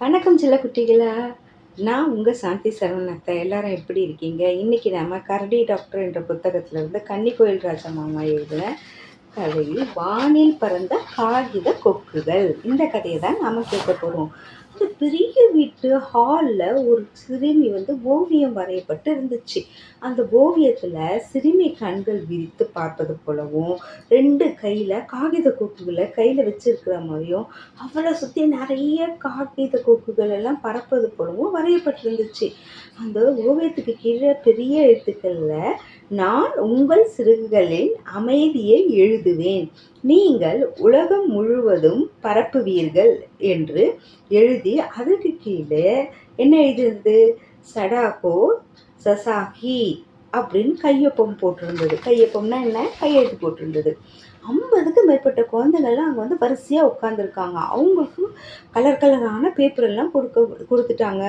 வணக்கம் சில குட்டிகளா. நான் உங்கள் சாந்தி சரவணத்தை எல்லாரும் எப்படி இருக்கீங்க? இன்றைக்கி நம்ம கரடி டாக்டர் என்ற புத்தகத்தில் இருந்து கன்னிக்கோயில் ராஜா மாமா எழுதின கதையில் வானில் பறந்த காகித கொக்குகள். இந்த கதையை தான் நாம் கேட்க போகிறோம் அந்த பெரிய வீட்டு ஹாலில் ஒரு சிறுமி வந்து ஓவியம் வரையப்பட்டு இருந்துச்சு. அந்த ஓவியத்தில் சிறுமி கண்கள் விரித்து பார்ப்பது போலவும் ரெண்டு கையில் காகித கொக்குகளை கையில் வச்சிருக்கிற மாதிரியும் அவளை சுற்றி நிறைய காகித கொக்குகள் எல்லாம் பறப்பது போலவும் வரையப்பட்டிருந்துச்சு. அந்த ஓவியத்துக்கு கீழே பெரிய எழுத்துக்களில் நான் உங்கள் சிறுகுகளின் அமைதியை எழுதுவேன். நீங்கள் உலகம் முழுவதும் பரப்புவீர்கள் என்று எழுதி அதுக்கு கீழே என்ன எழுதியிருந்தது சடாகோ சசாகி அப்படின்னு கையொப்பம் போட்டிருந்தது. கையொப்பம்னா என்ன? கையெழுத்து போட்டிருந்தது. ஐம்பதுக்கு மேற்பட்ட குழந்தைங்கள்லாம் அங்கே வந்து வரிசையாக உட்காந்துருக்காங்க அவங்களுக்கும் கலர் கலரான பேப்பர் எல்லாம் கொடுக்க கொடுத்துட்டாங்க.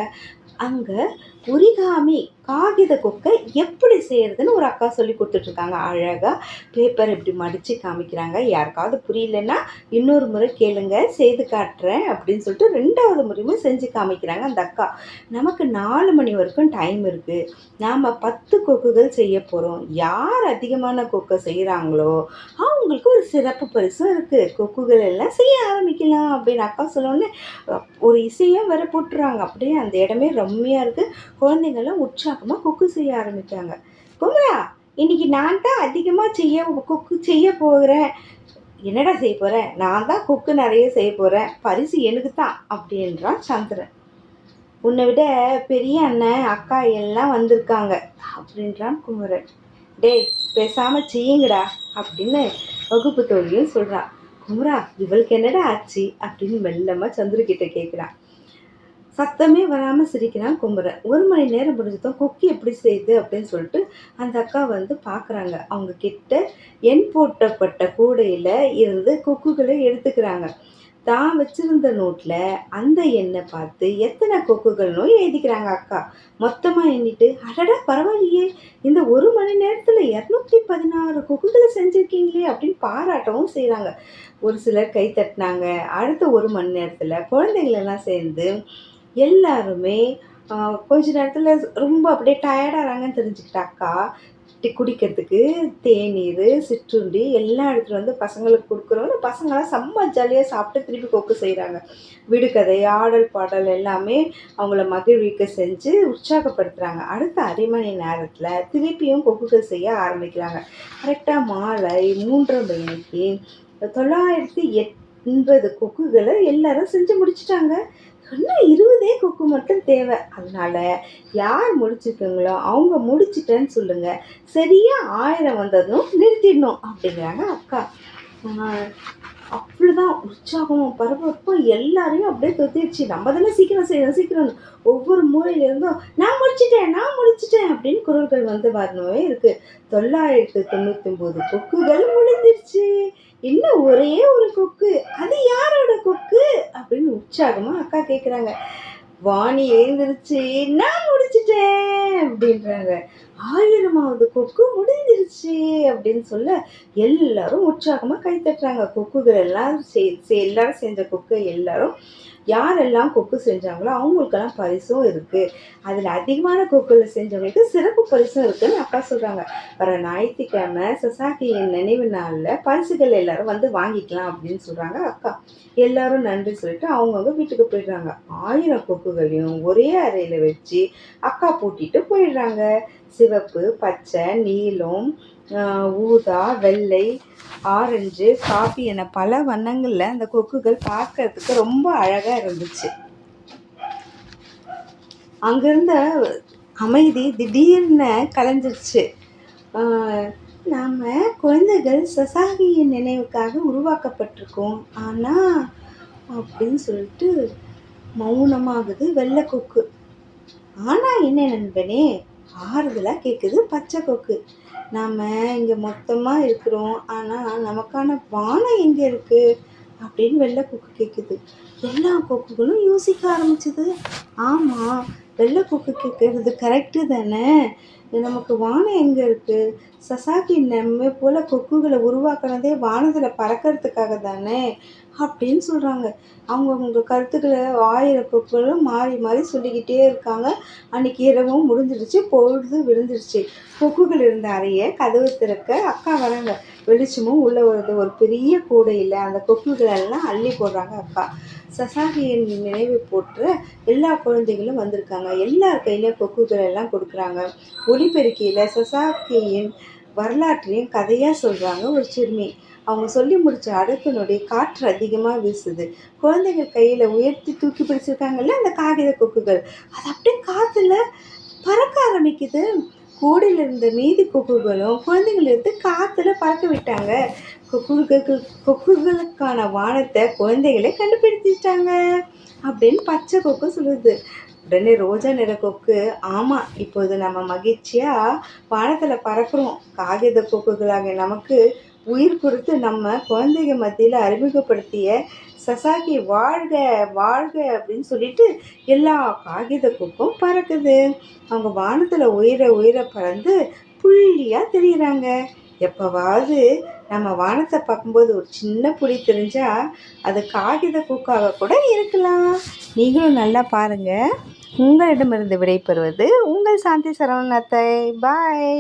அங்கே உரிகாமி காகித கொக்கை எப்படி செய்கிறதுன்னு ஒரு அக்கா சொல்லி கொடுத்துட்ருக்காங்க. அழகாக பேப்பர் இப்படி மடித்து காமிக்கிறாங்க. யாருக்காவது புரியலன்னா இன்னொரு முறை கேளுங்க செய்து காட்டுறேன் அப்படின்னு சொல்லிட்டு ரெண்டாவது முறையுமே செஞ்சு காமிக்கிறாங்க அந்த அக்கா. நமக்கு நாலு மணி வரைக்கும் டைம் இருக்குது நாம் பத்து கொக்குகள் செய்ய போகிறோம் யார் அதிகமான கொக்கை செய்கிறாங்களோ உங்களுக்கு ஒரு சிறப்பு பரிசும் இருக்குது கொக்குகள் எல்லாம் செய்ய ஆரம்பிக்கலாம் அப்படின்னு அக்கா சொன்னோடனே ஒரு இசையாக வேற போட்டுறாங்க. அப்படியே அந்த இடமே ரம்மியாக இருக்குது குழந்தைங்கள்லாம் உற்சாகமாக கொக்கு செய்ய ஆரம்பித்தாங்க குமரா இன்றைக்கி நான் தான் அதிகமாக செய்ய கொக்கு செய்ய போகிறேன். என்னடா செய்ய போகிறேன் நான் தான் கொக்கு நிறைய செய்ய போகிறேன் பரிசு எனக்கு தான் அப்படின்றான் சந்திரன். உன்னை விட பெரிய அண்ணன் அக்கா எல்லாம் வந்திருக்காங்க அப்படின்றான் குமரன். டேய் பேசாமல் செய்யுங்கடா அப்படின்னு வகுப்பு தோழியும் சொல்கிறா குமரா இவளுக்கு என்னடா ஆச்சு அப்படின்னு மெல்லமாக சந்திரகிட்ட கேட்குறான் சத்தமே வராமல் சிரிக்கிறான் குமரன் ஒரு மணி நேரம் முடிஞ்சதும் கொக்கி எப்படி செய்யுது அப்படின்னு சொல்லிட்டு அந்த அக்கா வந்து பார்க்குறாங்க அவங்க கிட்ட எண் போட்டப்பட்ட கூடையில் இருந்து கொக்குகளை எடுத்துக்கிறாங்க. தான் வச்சிருந்த நோட்டில் அந்த எண்ணை பார்த்து எத்தனை கொக்குகள் நோய் எழுதிக்கிறாங்க அக்கா? மொத்தமாக எண்ணிட்டு அடடா பரவாயில்லையே. இந்த ஒரு மணி நேரத்தில் இரநூத்தி பதினாறு கொக்குகளை செஞ்சுருக்கீங்களே அப்படின்னு பாராட்டவும் செய்கிறாங்க ஒரு சிலர் கை தட்டினாங்க. அடுத்த ஒரு மணி நேரத்தில் குழந்தைங்களெல்லாம் சேர்ந்து எல்லாருமே கொஞ்ச நேரத்தில் ரொம்ப அப்படியே டயர்டாகிறாங்கன்னு தெரிஞ்சுக்கிட்டாக்கா குடிக்கிறதுக்கு தேநீர் சிற்றுண்டி எல்லாம் எடுத்துகிட்டு வந்து பசங்களுக்கு கொடுக்குறோம். பசங்களாம் செம்ம ஜாலியாக சாப்பிட்டு திருப்பி கொக்கு செய்கிறாங்க விடுகதை ஆடல் பாடல் எல்லாமே அவங்கள மகிழ்விக்க செஞ்சு உற்சாகப்படுத்துகிறாங்க அடுத்த அரை மணி நேரத்தில் திருப்பியும் கொக்குகள் செய்ய ஆரம்பிக்கிறாங்க. கரெக்டாக மாலை மூன்றரை மணிக்கு தொள்ளாயிரத்தி எண்பது கொக்குகளை எல்லாரும் செஞ்சு முடிச்சிட்டாங்க. இன்னும் இருபதே நமக்கு மட்டும் தேவை. அதனால் யார் முடிச்சிருக்கீங்களோ அவங்க முடிச்சிட்டேன்னு சொல்லுங்கள் சரியா ஆயிரம் வந்ததும் நிறுத்திடணும் அப்படிங்கிறாங்க அக்கா. அப்படிதான் உற்சாகம் பரபரப்பும் எல்லாரையும் அப்படியே தொத்திடுச்சு நம்ம தானே சீக்கிரம் செய்யணும் சீக்கிரம். ஒவ்வொரு மூலையிலேருந்தும் நான் முடிச்சிட்டேன் நான் முடிச்சிட்டேன் அப்படின்னு குரல்கள் வந்து வரணுமே இருக்கு. தொள்ளாயிரத்து தொண்ணூத்தி ஒன்பது கொக்குகள் முடிஞ்சிருச்சு இன்னும் ஒரே ஒரு கொக்கு. அது யாரோட கொக்கு? அப்படின்னு உற்சாகமா அக்கா கேட்குறாங்க வாணி எழுந்திருச்சு நான் முடிச்சிட்டேன் அப்படின்றாங்க. ஆயிரமாவது கொக்கு முடிஞ்சிருச்சு அப்படின்னு சொல்ல எல்லாரும் உற்சாகமாக கை தட்டுறாங்க. கொக்குகள் எல்லாம் சே எல்லாரும் செஞ்ச கொக்கு எல்லாரும் யாரெல்லாம் கொக்கு செஞ்சாங்களோ அவங்களுக்கெல்லாம் பரிசும் இருக்குது அதில் அதிகமான கொக்குல செஞ்சவங்களுக்கு சிறப்பு பரிசும் இருக்குன்னு அக்கா சொல்கிறாங்க வர ஞாயிற்றுக்கிழமை சசாக்கியின் நினைவு நாளில் பரிசுகள் எல்லாரும் வந்து வாங்கிக்கலாம் அப்படின்னு சொல்கிறாங்க அக்கா. எல்லாரும் நன்றி சொல்லிட்டு அவங்கவுங்க வீட்டுக்கு போயிடுறாங்க. ஆயிரம் கொக்குகளையும் ஒரே அறையில் வச்சு அக்கா பூட்டிட்டு போயிடுறாங்க. சிவப்பு பச்சை நீலம் ஊதா வெள்ளை ஆரஞ்சு காஃபி என பல வண்ணங்களில் அந்த கொக்குகள் பார்க்கறதுக்கு ரொம்ப அழகாக இருந்துச்சு. அங்கிருந்த அமைதி திடீர்னு கலைஞ்சிருச்சு. நாம் குழந்தைகள் சசாகியின் நினைவுக்காக உருவாக்கப்பட்டிருக்கோம். ஆனால் அப்படின்னு சொல்லிட்டு மௌனமாகுது வெள்ளை கொக்கு. ஆனால் என்ன நண்பனே ஆறுதலாக கேட்குது பச்சை கொக்கு. நாம் இங்கே மொத்தமாக இருக்கிறோம் ஆனால் நமக்கான வானம் எங்கே இருக்குது அப்படின்னு வெள்ளை கொக்கு கேட்குது எல்லா கொக்குகளும் யோசிக்க ஆரம்பிச்சது. ஆமாம் வெள்ளை கொக்கு கேட்குறது கரெக்டு தானே? நமக்கு வானம் எங்கே இருக்குது சசாக்கி நம்மை போல் கொக்குகளை உருவாக்குனதே வானத்தில் பறக்கிறதுக்காக தானே? அப்படின்னு சொல்கிறாங்க அவங்கவுங்க கருத்துக்களை ஆயிரம் கொக்குகளும் மாறி மாறி சொல்லிக்கிட்டே இருக்காங்க. அன்றைக்கி இரவும் முடிஞ்சிடுச்சு பொழுது விழுந்துருச்சு கொக்குகள் இருந்த அறைய கதவு திறக்க அக்கா வராங்க. வெளிச்சமும் உள்ளே வருது ஒரு பெரிய கூடையில் அந்த கொக்குகளெல்லாம் அள்ளி போடுறாங்க அப்பா. சசாகியின் நினைவு போற்று எல்லா குழந்தைகளும் வந்திருக்காங்க. எல்லார் கையிலையும் கொக்குகள் எல்லாம் கொடுக்குறாங்க. ஒளிபெருக்கியில் சசாகியின் வரலாற்றையும் கதையாக சொல்கிறாங்க ஒரு சிறுமி. அவங்க சொல்லி முடித்த அடுத்த காற்று அதிகமாக வீசுது. குழந்தைகள் கையில் உயர்த்தி தூக்கி பிடிச்சிருக்காங்கல்ல அந்த காகித கொக்குகள். அது அப்படியே காற்றுல பறக்க ஆரம்பிக்குது. கூடையில் இருந்த மீதி கொக்குகளும் குழந்தைகள் எடுத்து காற்றுல பறக்க விட்டாங்க. கொக்குகள் கொக்குகளுக்கான வானத்தை குழந்தைகளே கண்டுபிடிச்சிட்டாங்க அப்படின்னு பச்சை கொக்கு சொல்லுது. உடனே ரோஜா நிற கொக்கு ஆமாம் இப்போது நம்ம மகிழ்ச்சியாக வானத்தில் பறக்கிறோம். காகித கொக்குகளாக நமக்கு உயிர் கொடுத்து நம்ம குழந்தைங்க மத்தியில் அறிமுகப்படுத்திய சசாகி வாழ்க வாழ்க அப்படின்னு சொல்லிட்டு எல்லா காகித குப்பும் பறக்குது. அவங்க வானத்தில் உயிரை உயிரை பறந்து புள்ளியாக தெரியுறாங்க. எப்போவாவது நம்ம வானத்தை பார்க்கும்போது ஒரு சின்ன புலி தெரிஞ்சால் அது காகித பூக்காக கூட இருக்கலாம். நீங்களும் நல்லா பாருங்கள் உங்களிடமிருந்து விடைபெறுவது உங்கள் சாந்தி சரவணத்தை. பாய்.